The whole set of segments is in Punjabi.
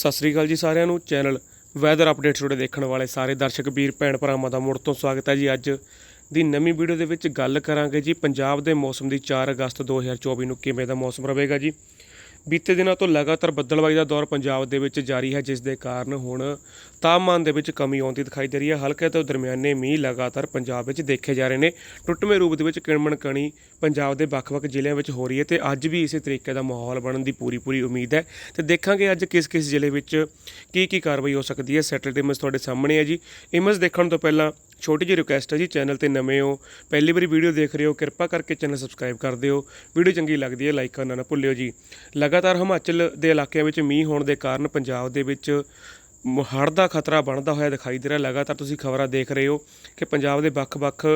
ਸਤਿ ਸ੍ਰੀ ਅਕਾਲ ਜੀ ਸਾਰਿਆਂ ਨੂੰ। ਚੈਨਲ ਵੈਦਰ ਅਪਡੇਟਸ ਤੁਹਾਡੇ ਦੇਖਣ ਵਾਲੇ ਸਾਰੇ ਦਰਸ਼ਕ, ਵੀਰ, ਭੈਣ ਭਰਾਵਾਂ ਦਾ ਮੁੜ ਤੋਂ ਸਵਾਗਤ ਹੈ ਜੀ ਅੱਜ ਦੀ ਨਵੀਂ ਵੀਡੀਓ ਦੇ ਵਿੱਚ ਗੱਲ ਕਰਾਂਗੇ ਜੀ ਪੰਜਾਬ ਦੇ ਮੌਸਮ ਦੀ 4 ਅਗਸਤ 2024 ਨੂੰ ਕਿਵੇਂ ਦਾ ਮੌਸਮ ਰਹੇਗਾ ਜੀ। ਬੀਤੇ ਦਿਨਾਂ ਤੋਂ ਲਗਾਤਾਰ ਬੱਦਲਬਾਈ ਦਾ ਦੌਰ ਪੰਜਾਬ ਦੇ ਵਿੱਚ ਜਾਰੀ ਹੈ, ਜਿਸ ਦੇ ਕਾਰਨ ਹੁਣ ਤਾਪਮਾਨ ਦੇ ਵਿੱਚ ਕਮੀ ਆਉਂਦੀ ਦਿਖਾਈ ਦੇ ਰਹੀ ਹੈ। ਹਲਕੇ ਤੋਂ ਦਰਮਿਆਨੇ ਮੀਂਹ ਲਗਾਤਾਰ ਪੰਜਾਬ ਵਿੱਚ ਦੇਖੇ ਜਾ ਰਹੇ ਨੇ। ਟੁੱਟਵੇਂ ਰੂਪ ਦੇ ਵਿੱਚ ਕਿਣਮਣ ਕਣੀ ਪੰਜਾਬ ਦੇ ਵੱਖ-ਵੱਖ ਜ਼ਿਲ੍ਹਿਆਂ ਵਿੱਚ ਹੋ ਰਹੀ ਹੈ ਤੇ ਅੱਜ ਵੀ ਇਸੇ ਤਰੀਕੇ ਦਾ ਮਾਹੌਲ ਬਣਨ ਦੀ ਪੂਰੀ-ਪੂਰੀ ਉਮੀਦ ਹੈ। ਤੇ ਦੇਖਾਂਗੇ ਅੱਜ ਕਿਸ-ਕਿਸ ਜ਼ਿਲ੍ਹੇ ਵਿੱਚ ਕੀ-ਕੀ ਕਾਰਵਾਈ ਹੋ ਸਕਦੀ ਹੈ। ਸੈਟਰਡੇ ਇਮੇਜ ਤੁਹਾਡੇ ਸਾਹਮਣੇ ਹੈ ਜੀ। ਇਮੇਜ ਦੇਖਣ ਤੋਂ ਪਹਿਲਾਂ ਛੋਟੀ ਜਿਹੀ ਰਿਕੁਐਸਟ ਹੈ ਜੀ ਚੈਨਲ ਤੇ ਨਵੇਂ ਹੋ, ਪਹਿਲੀ ਵਾਰੀ ਵੀਡੀਓ ਦੇਖ ਰਹੇ ਹੋ, ਕਿਰਪਾ ਕਰਕੇ ਚੈਨਲ ਸਬਸਕ੍ਰਾਈਬ ਕਰ ਦਿਓ। ਵੀਡੀਓ ਚੰਗੀ ਲੱਗਦੀ ਹੈ ਲਾਈਕ ਕਰਨਾ ਨਾ ਭੁੱਲਿਓ ਜੀ। ਲਗਾਤਾਰ ਹਿਮਾਚਲ ਦੇ ਇਲਾਕਿਆਂ ਵਿੱਚ ਮੀਂਹ ਹੋਣ ਦੇ ਕਾਰਨ ਪੰਜਾਬ ਦੇ ਵਿੱਚ ਮ- ਹੜ੍ਹ ਦਾ ਖਤਰਾ ਬਣਦਾ ਹੋਇਆ ਦਿਖਾਈ ਦੇ ਰਿਹਾ। ਲਗਾਤਾਰ ਤੁਸੀਂ ਖਬਰਾਂ ਦੇਖ ਰਹੇ ਹੋ ਕਿ ਪੰਜਾਬ ਦੇ ਵੱਖ-ਵੱਖ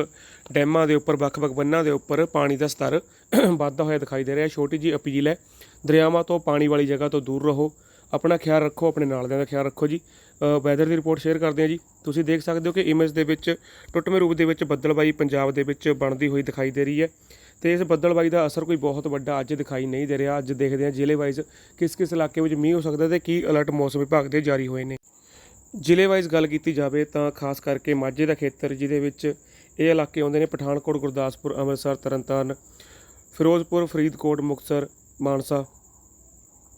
ਡੈਮਾਂ ਦੇ ਉੱਪਰ, ਵੱਖ-ਵੱਖ ਬੰਨਾਂ ਦੇ ਉੱਪਰ ਪਾਣੀ ਦਾ ਸਤਰ ਵੱਧਦਾ ਹੋਇਆ ਦਿਖਾਈ ਦੇ ਰਿਹਾ। ਛੋਟੀ ਜੀ ਅਪੀਲ ਹੈ, ਦਰਿਆਵਾਂ ਤੋਂ ਪਾਣੀ ਵਾਲੀ ਜਗ੍ਹਾ ਤੋਂ ਦੂਰ ਰਹੋ। ਆਪਣਾ ਖਿਆਲ ਰੱਖੋ, ਆਪਣੇ ਨਾਲਦਿਆਂ ਦਾ ਖਿਆਲ ਰੱਖੋ ਜੀ। ਵੈਦਰ ਦੀ ਰਿਪੋਰਟ ਸ਼ੇਅਰ ਕਰਦੇ ਹਾਂ ਜੀ। ਤੁਸੀਂ ਦੇਖ ਸਕਦੇ ਹੋ ਕਿ ਇਮੇਜ ਦੇ ਵਿੱਚ, ਟੁੱਟਵੇਂ ਰੂਪ ਦੇ ਵਿੱਚ ਬੱਦਲਬਾਈ ਪੰਜਾਬ ਦੇ ਵਿੱਚ ਬਣਦੀ ਹੋਈ ਦਿਖਾਈ ਦੇ ਰਹੀ ਹੈ। ਤੇ ਇਸ ਬੱਦਲਬਾਈ ਦਾ ਅਸਰ ਕੋਈ ਬਹੁਤ ਵੱਡਾ ਅੱਜ ਦਿਖਾਈ ਨਹੀਂ ਦੇ ਰਿਹਾ। ਅੱਜ ਦੇਖਦੇ ਹਾਂ ਜ਼ਿਲ੍ਹੇ ਵਾਈਜ਼ ਕਿਸ ਕਿਸ ਇਲਾਕੇ ਵਿੱਚ ਮੀਂਹ ਹੋ ਸਕਦਾ ਤੇ ਕੀ ਅਲਰਟ ਮੌਸਮ ਵਿਭਾਗ ਦੇ ਜਾਰੀ ਹੋਏ ਨੇ। ਜ਼ਿਲ੍ਹੇ ਵਾਈਜ਼ ਗੱਲ ਕੀਤੀ ਜਾਵੇ ਤਾਂ ਖਾਸ ਕਰਕੇ ਮਾਝੇ ਦਾ ਖੇਤਰ, ਜਿਹਦੇ ਵਿੱਚ ਇਹ ਇਲਾਕੇ ਆਉਂਦੇ ਨੇ, ਪਠਾਨਕੋਟ, ਗੁਰਦਾਸਪੁਰ, ਅੰਮ੍ਰਿਤਸਰ, ਤਰਨਤਾਰਨ, ਫਿਰੋਜ਼ਪੁਰ, ਫਰੀਦਕੋਟ, ਮੁਕਤਸਰ, ਮਾਨਸਾ।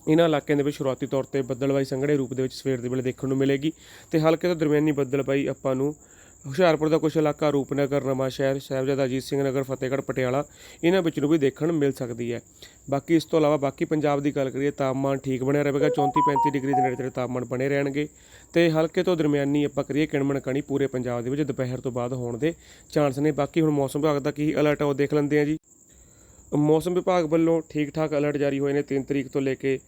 ਇਹਨਾਂ ਇਲਾਕਿਆਂ ਦੇ ਵਿੱਚ ਸ਼ੁਰੂਆਤੀ ਤੌਰ ਤੇ ਬੱਦਲਬਾਈ ਸੰਘਣੇ ਰੂਪ ਦੇ ਵਿੱਚ ਸਵੇਰ ਦੇ ਵੇਲੇ ਦੇਖਣ ਨੂੰ ਮਿਲੇਗੀ ਤੇ ਹਲਕੇ ਤੋਂ ਦਰਮਿਆਨੀ ਬੱਦਲਬਾਈ ਆਪਾਂ ਨੂੰ ਹੁਸ਼ਿਆਰਪੁਰ ਦਾ ਕੁਝ ਇਲਾਕਾ, ਰੂਪਨਗਰ, ਨਵਾਂ ਸ਼ਹਿਰ, ਸਾਹਿਬਜ਼ਾਦਾ ਅਜੀਤ ਸਿੰਘ ਨਗਰ, ਫਤਿਹਗੜ੍ਹ, ਪਟਿਆਲਾ, ਇਹਨਾਂ ਵਿੱਚ ਨੂੰ ਵੀ ਦੇਖਣ ਮਿਲ ਸਕਦੀ ਹੈ। ਬਾਕੀ ਇਸ ਤੋਂ ਇਲਾਵਾ ਬਾਕੀ ਪੰਜਾਬ ਦੀ ਗੱਲ ਕਰੀਏ, ਤਾਪਮਾਨ ਠੀਕ ਬਣਿਆ ਰਹੇਗਾ 34 35 ਡਿਗਰੀ ਦੇ ਨੇੜੇ ਤੇੜੇ ਤਾਪਮਾਨ ਬਣੇ ਰਹਿਣਗੇ ਤੇ ਹਲਕੇ ਤੋਂ ਦਰਮਿਆਨੀ ਆਪਾਂ ਕਰੀਏ ਕਿਣਮਣ ਕਣੀ ਪੂਰੇ ਪੰਜਾਬ ਦੇ ਵਿੱਚ ਦੁਪਹਿਰ ਤੋਂ ਬਾਅਦ ਹੋਣ ਦੇ ਚਾਂਸ ਨੇ। ਬਾਕੀ ਹੁਣ ਮੌਸਮ ਵਿਭਾਗ ਦਾ ਕੀ ਅਲਰਟ ਹੈ ਉਹ ਦੇਖ ਲੈਂਦੇ ਆ ਜੀ। ਮੌਸਮ ਵਿਭਾਗ ਵੱਲੋਂ ਠੀਕ ਠਾਕ ਅਲਰਟ ਜਾਰੀ ਹੋਏ ਨੇ 3 ਤਰੀਕ ਤੋਂ ਲੈ ਕੇ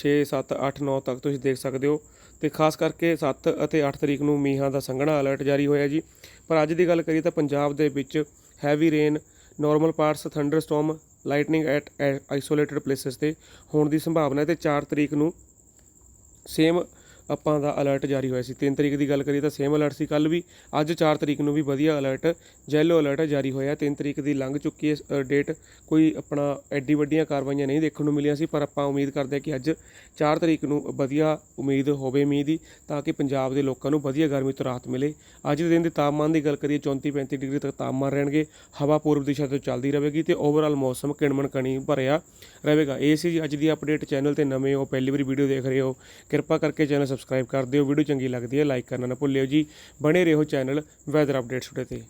6 7 8 9 ਤੱਕ ਤੁਸੀਂ ਦੇਖ ਸਕਦੇ ਹੋ। ਤੇ ਖਾਸ ਕਰਕੇ 7 ਅਤੇ 8 ਤਰੀਕ ਨੂੰ ਮੀਂਹਾਂ ਦਾ ਸੰਘਣਾ ਅਲਰਟ ਜਾਰੀ ਹੋਇਆ ਜੀ। ਪਰ ਅੱਜ ਦੀ ਗੱਲ ਕਰੀਏ ਤਾਂ ਪੰਜਾਬ ਦੇ ਵਿੱਚ heavy rain normal parts thunderstorm lightning at isolated places ਤੇ ਹੋਣ ਦੀ ਸੰਭਾਵਨਾ ਹੈ ਤੇ 4 ਤਰੀਕ ਨੂੰ ਸੇਮ ਆਪਾਂ ਦਾ ਅਲਰਟ ਜਾਰੀ ਹੋਇਆ ਸੀ। 3 ਤਰੀਕ ਦੀ ਗੱਲ ਕਰੀਏ ਤਾਂ ਸੇਮ ਅਲਰਟ ਸੀ। ਕੱਲ ਵੀ, ਅੱਜ 4 ਤਰੀਕ ਨੂੰ ਵੀ ਵਧੀਆ ਅਲਰਟ ਜੈਲੋ ਅਲਰਟ ਜਾਰੀ ਹੋਇਆ। 3 ਤਰੀਕ ਦੀ ਲੰਘ ਚੁੱਕੀ ਹੈ ਡੇਟ ਕੋਈ ਆਪਣਾ ਐਡੀ ਵੱਡੀਆਂ ਕਾਰਵਾਈਆਂ ਨਹੀਂ ਦੇਖਣ ਨੂੰ ਮਿਲੀਆਂ ਸੀ, ਪਰ ਆਪਾਂ ਉਮੀਦ ਕਰਦੇ ਹਾਂ ਕਿ ਅੱਜ 4 ਤਰੀਕ ਨੂੰ ਵਧੀਆ ਉਮੀਦ ਹੋਵੇ ਮੀਂਹ ਦੀ, ਤਾਂ ਕਿ ਪੰਜਾਬ ਦੇ ਲੋਕਾਂ ਨੂੰ ਵਧੀਆ ਗਰਮੀ ਤੋਂ ਰਾਹਤ ਮਿਲੇ। ਅੱਜ ਦੇ ਦਿਨ ਦੇ ਤਾਪਮਾਨ ਦੀ ਗੱਲ ਕਰੀਏ 34 35 ਡਿਗਰੀ ਤੱਕ ਤਾਪਮਾਨ ਰਹਿਣਗੇ। ਹਵਾ ਪੂਰਬ ਦਿਸ਼ਾ ਤੋਂ ਚੱਲਦੀ ਰਹੇਗੀ ਤੇ ਓਵਰਆਲ ਮੌਸਮ ਕਿਣਮਣ ਕਣੀ ਭਰਿਆ ਰਹੇਗਾ। ਇਹ ਸੀ ਜੀ ਅੱਜ ਦੀ ਅਪਡੇਟ ਚੈਨਲ ਤੇ ਨਵੇਂ ਹੋ, ਪਹਿਲੀ ਵਾਰੀ ਵੀਡੀਓ ਦੇਖ ਰਹੇ ਹੋ। ਕਿਰਪਾ ਕਰਕੇ ਚੈਨਲ ਸਬਸਕ੍ਰਾਈਬ ਕਰ ਦਿਓ। ਵੀਡੀਓ ਚੰਗੀ ਲੱਗਦੀ ਹੈ ਲਾਈਕ ਕਰਨਾ ਨਾ ਭੁੱਲਿਓ ਜੀ। ਬਣੇ ਰਹੋ ਚੈਨਲ ਵੈਦਰ ਅਪਡੇਟਸ ਉਤੇ ਤੇ।